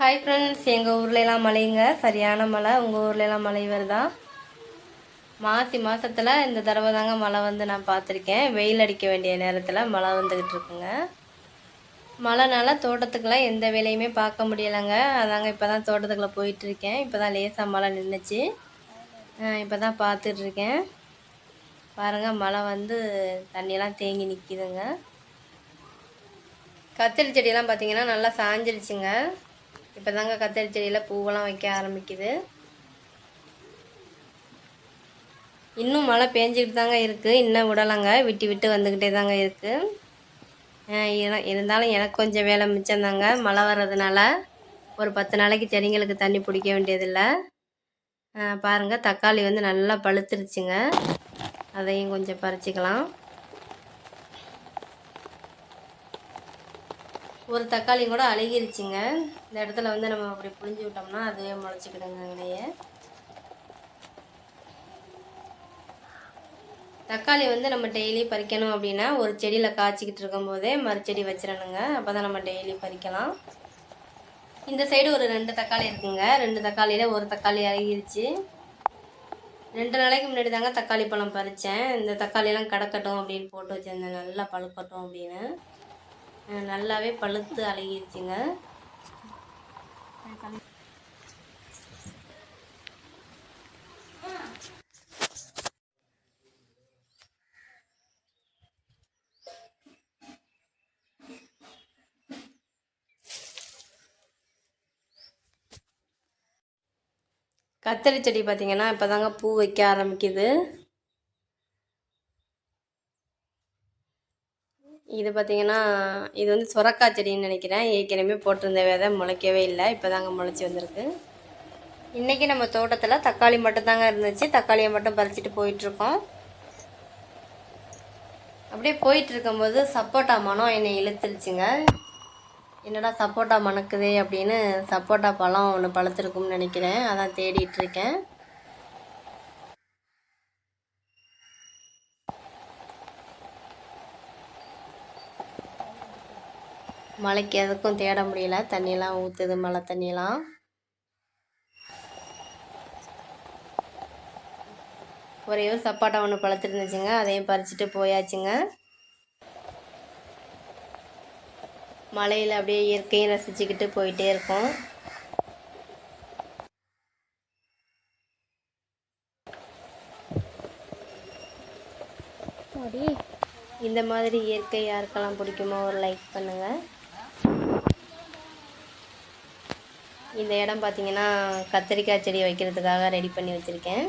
Hi friends எங்கள் ஊர்லலாம் மழைங்க. சரியான மழை. உங்கள் ஊர்லலாம் மழை வருதா? மாசி மாதத்தில் இந்த தடவை தாங்க மழை வந்து நான் பார்த்துருக்கேன். வெயில் அடிக்க வேண்டிய நேரத்தில் மழை வந்துக்கிட்டு இருக்குங்க. மழைனால தோட்டத்துக்கெலாம் எந்த வேலையுமே பார்க்க முடியலைங்க. அதாங்க இப்போ தான் தோட்டத்துக்குள்ளே போயிட்டுருக்கேன். இப்போ தான் லேசாக மழை நின்றுச்சு இப்போ தான் பார்த்துட்ருக்கேன். பாருங்கள் மழை வந்து தண்ணியெல்லாம் தேங்கி நிற்கிதுங்க கத்திரி செடியெல்லாம் பார்த்தீங்கன்னா நல்லா சாஞ்சிருச்சுங்க. இப்போ தாங்க கத்திரி செடியில் பூவெல்லாம் வைக்க ஆரம்பிக்குது. இன்னும் மழை பேஞ்சிக்கிட்டு தாங்க இருக்குது இன்னும் விடலைங்க. விட்டு விட்டு வந்துக்கிட்டே தாங்க இருக்குது இருந்தாலும் எனக்கு கொஞ்சம் வேலை மிச்சம்தாங்க மழை வர்றதுனால ஒரு பத்து நாளைக்கு செடிங்களுக்கு தண்ணி பிடிக்க வேண்டியதில்லை. பாருங்கள் தக்காளி வந்து நல்லா பழுத்துருச்சுங்க. அதையும் கொஞ்சம் பறிச்சிக்கலாம். ஒரு தக்காளி கூட அழுகிருச்சுங்க. இந்த இடத்துல வந்து நம்ம அப்படி புளிஞ்சு விட்டோம்னா அதுவே முளைச்சிக்கிடுங்க அங்கேயே தக்காளி வந்து நம்ம டெய்லி பறிக்கணும் அப்படின்னா ஒரு செடியில் காய்ச்சிக்கிட்டு இருக்கும் போதே மறுச்செடி வச்சிடணுங்க. அப்போ தான் நம்ம டெய்லி பறிக்கலாம். இந்த சைடு ஒரு ரெண்டு தக்காளி இருக்குங்க. ரெண்டு தக்காளியில் ஒரு தக்காளி அழுகிருச்சு. ரெண்டு நாளைக்கு முன்னாடி தாங்க தக்காளி பழம் பறித்தேன் இந்த தக்காளியெல்லாம் கிடக்கட்டும் அப்படின்னு போட்டு வச்சுருந்தேன். நல்லா பழுக்கட்டும் அப்படின்னு. நல்லாவே பழுத்து அழகிருச்சுங்க. கத்தரி செடி பார்த்திங்கன்னா இப்போ தாங்க பூ வைக்க ஆரம்பிக்குது. இது பார்த்திங்கன்னா இது வந்து சுரக்காய் செடின்னு நினைக்கிறேன். ஏற்கனவே போட்டிருந்த விதை முளைக்கவே இல்லை. இப்போ தாங்க முளைச்சி வந்திருக்கு. இன்றைக்கி நம்ம தோட்டத்தில் தக்காளி மட்டும்தாங்க இருந்துச்சு. தக்காளியை மட்டும் பறிச்சிட்டு போயிட்டுருக்கோம். அப்படியே போயிட்டு இருக்கும்போது சப்போட்டா மனம் என்னை இழுத்துருச்சுங்க. என்னடா சப்போட்டா மணக்குது அப்படின்னு சப்போட்டா பழம் ஒன்று பழுத்திருக்கும்னு நினைக்கிறேன். அதான் தேடிட்டு இருக்கேன் மழைக்கு எதுக்கும் தேட முடியல. தண்ணியெல்லாம் ஊற்றுது மழை தண்ணியெல்லாம். ஒரே ஒரு சப்பாட்டா ஒன்று பழுத்துருந்துச்சுங்க அதையும் பறிச்சுட்டு போயாச்சுங்க. மலையில் அப்படியே இயற்கையை ரசிச்சுக்கிட்டு போயிட்டே இருக்கோம். இந்த மாதிரி இயற்கை யாருக்கெல்லாம் பிடிக்குமோ ஒரு லைக் பண்ணுங்கள் இந்த இடம் பார்த்தீங்கன்னா கத்திரிக்காய் செடி வைக்கிறதுக்காக ரெடி பண்ணி வச்சுருக்கேன்.